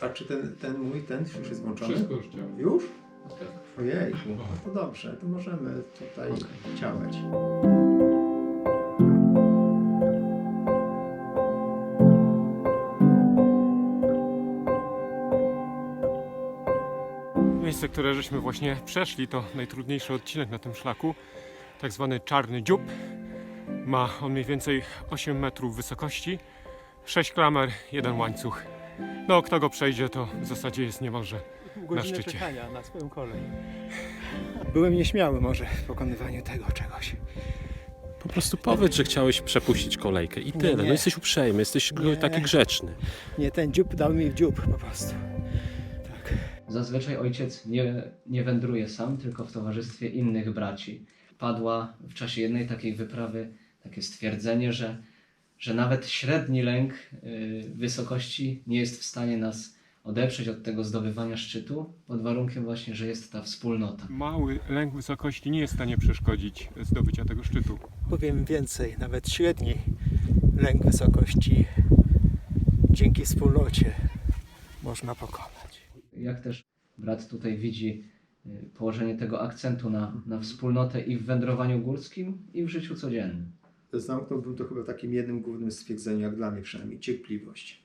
A czy ten, ten mój, ten już jest włączony? Wszystko już działa. Już? Tak. Ojejku, no to dobrze, to możemy tutaj działać. Miejsce, które żeśmy właśnie przeszli, to najtrudniejszy odcinek na tym szlaku, tak zwany Czarny Dziób. Ma on mniej więcej 8 metrów wysokości, 6 klamer, jeden łańcuch. No, kto go przejdzie, to w zasadzie jest niemalże na szczycie. czekania na swoją kolej. Byłem nieśmiały może w pokonywaniu tego czegoś. Po prostu powiedz, że chciałeś przepuścić kolejkę i tyle. Nie. No jesteś uprzejmy, jesteś Nie. taki grzeczny. Nie, ten dziób dał mi w dziób po prostu. Tak. Zazwyczaj ojciec nie, nie wędruje sam, tylko w towarzystwie innych braci. Padła w czasie jednej takiej wyprawy takie stwierdzenie, że, że nawet średni lęk y, wysokości nie jest w stanie nas odeprzeć od tego zdobywania szczytu, pod warunkiem właśnie, że jest ta wspólnota. Mały lęk wysokości nie jest w stanie przeszkodzić zdobycia tego szczytu. Powiem więcej, nawet średni lęk wysokości dzięki wspólnocie można pokonać. Jak też brat tutaj widzi y, położenie tego akcentu na, na wspólnotę i w wędrowaniu górskim, i w życiu codziennym. Zamknąłbym to chyba takim jednym głównym stwierdzeniem, jak dla mnie przynajmniej, cierpliwość.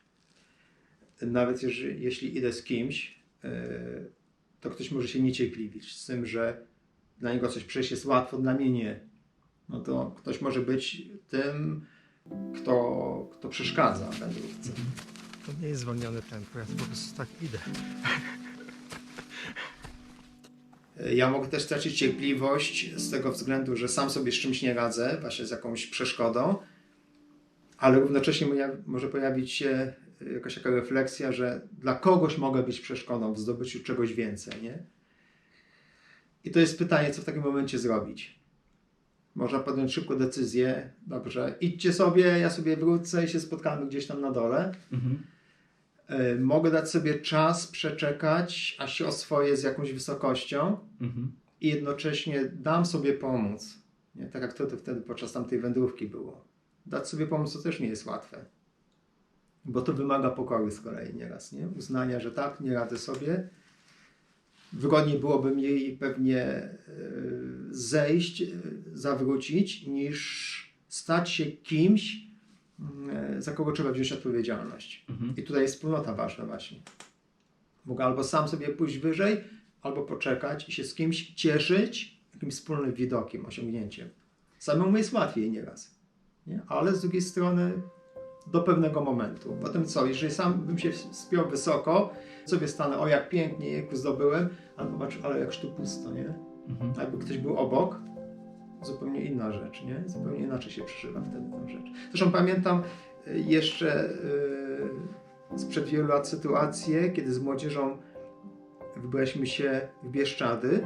Nawet jeżeli, jeśli idę z kimś, e, to ktoś może się niecierpliwić z tym, że dla niego coś przejść jest łatwo, dla mnie nie. No to ktoś może być tym, kto, kto przeszkadza wędrówce. To nie jest zwolniony tempo, ja po prostu tak idę. Ja mogę też stracić cierpliwość z tego względu, że sam sobie z czymś nie radzę, właśnie z jakąś przeszkodą, ale równocześnie może pojawić się jakaś taka refleksja, że dla kogoś mogę być przeszkodą w zdobyciu czegoś więcej, nie? I to jest pytanie, co w takim momencie zrobić. Można podjąć szybko decyzję, dobrze, idźcie sobie, ja sobie wrócę i się spotkamy gdzieś tam na dole. Mhm. E, Mogę dać sobie czas, przeczekać, aż się oswoję z jakąś wysokością, Mhm. i jednocześnie dam sobie pomóc. Nie? Tak jak to, to wtedy podczas tamtej wędrówki było. Dać sobie pomóc to też nie jest łatwe. Bo to wymaga pokory z kolei nieraz, nie? Uznania, że tak, nie radzę sobie. Wygodniej byłoby mi pewnie e, zejść, e, zawrócić, niż stać się kimś, za kogo trzeba wziąć odpowiedzialność. Mhm. I tutaj jest wspólnota ważna właśnie. Mogę albo sam sobie pójść wyżej, albo poczekać i się z kimś cieszyć jakimś wspólnym widokiem, osiągnięciem. Samemu jest łatwiej nieraz, nie? ale z drugiej strony do pewnego momentu. Potem co, jeżeli sam bym się spiął wysoko, sobie stanę, o jak pięknie, jak zdobyłem, ale popatrz, ale jakż tu pusto, nie? Mhm. A jakby ktoś był obok, zupełnie inna rzecz, nie? Zupełnie inaczej się przeżywa wtedy tę rzecz. Zresztą pamiętam y, jeszcze y, sprzed wielu lat sytuację, kiedy z młodzieżą wybraliśmy się w Bieszczady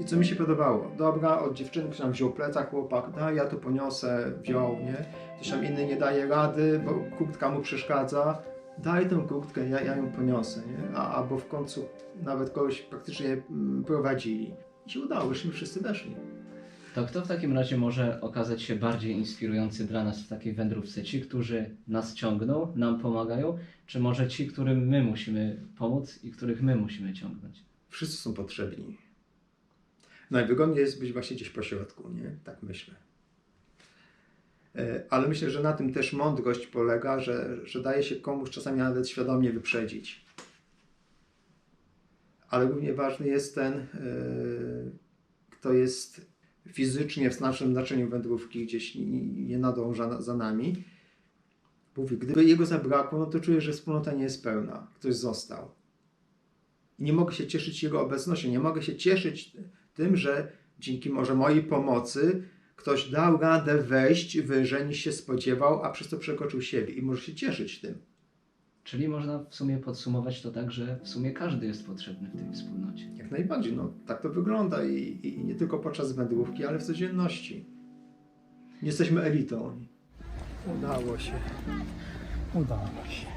i co mi się podobało? Dobra, od dziewczynki nam wziął plecak chłopak, da, ja to poniosę, wziął, nie? Ktoś tam inny nie daje rady, bo kurtka mu przeszkadza, daj tę kurtkę, ja, ja ją poniosę, nie? A, albo w końcu nawet kogoś praktycznie mm, prowadzili. I się udało, żeśmy wszyscy weszli. To kto w takim razie może okazać się bardziej inspirujący dla nas w takiej wędrówce? Ci, którzy nas ciągną, nam pomagają, czy może ci, którym my musimy pomóc i których my musimy ciągnąć? Wszyscy są potrzebni. Najwygodniej jest być właśnie gdzieś po środku, nie? Tak myślę. E, Ale myślę, że na tym też mądrość polega, że, że daje się komuś czasami nawet świadomie wyprzedzić. Ale równie ważny jest ten, e, kto jest fizycznie w naszym znaczeniu wędrówki gdzieś nie, nadąża na- za nami. Mówi, gdyby jego zabrakło, no to czuję, że wspólnota nie jest pełna. Ktoś został. I nie mogę się cieszyć jego obecnością. Nie mogę się cieszyć tym, że dzięki może mojej pomocy ktoś dał radę wejść wyżej niż się spodziewał, a przez to przekroczył siebie i może się cieszyć tym. Czyli można w sumie podsumować to tak, że w sumie każdy jest potrzebny w tej wspólnocie. Jak najbardziej, no tak to wygląda i, i, nie tylko podczas wędrówki, ale w codzienności. Nie jesteśmy elitą. Udało się. Udało się.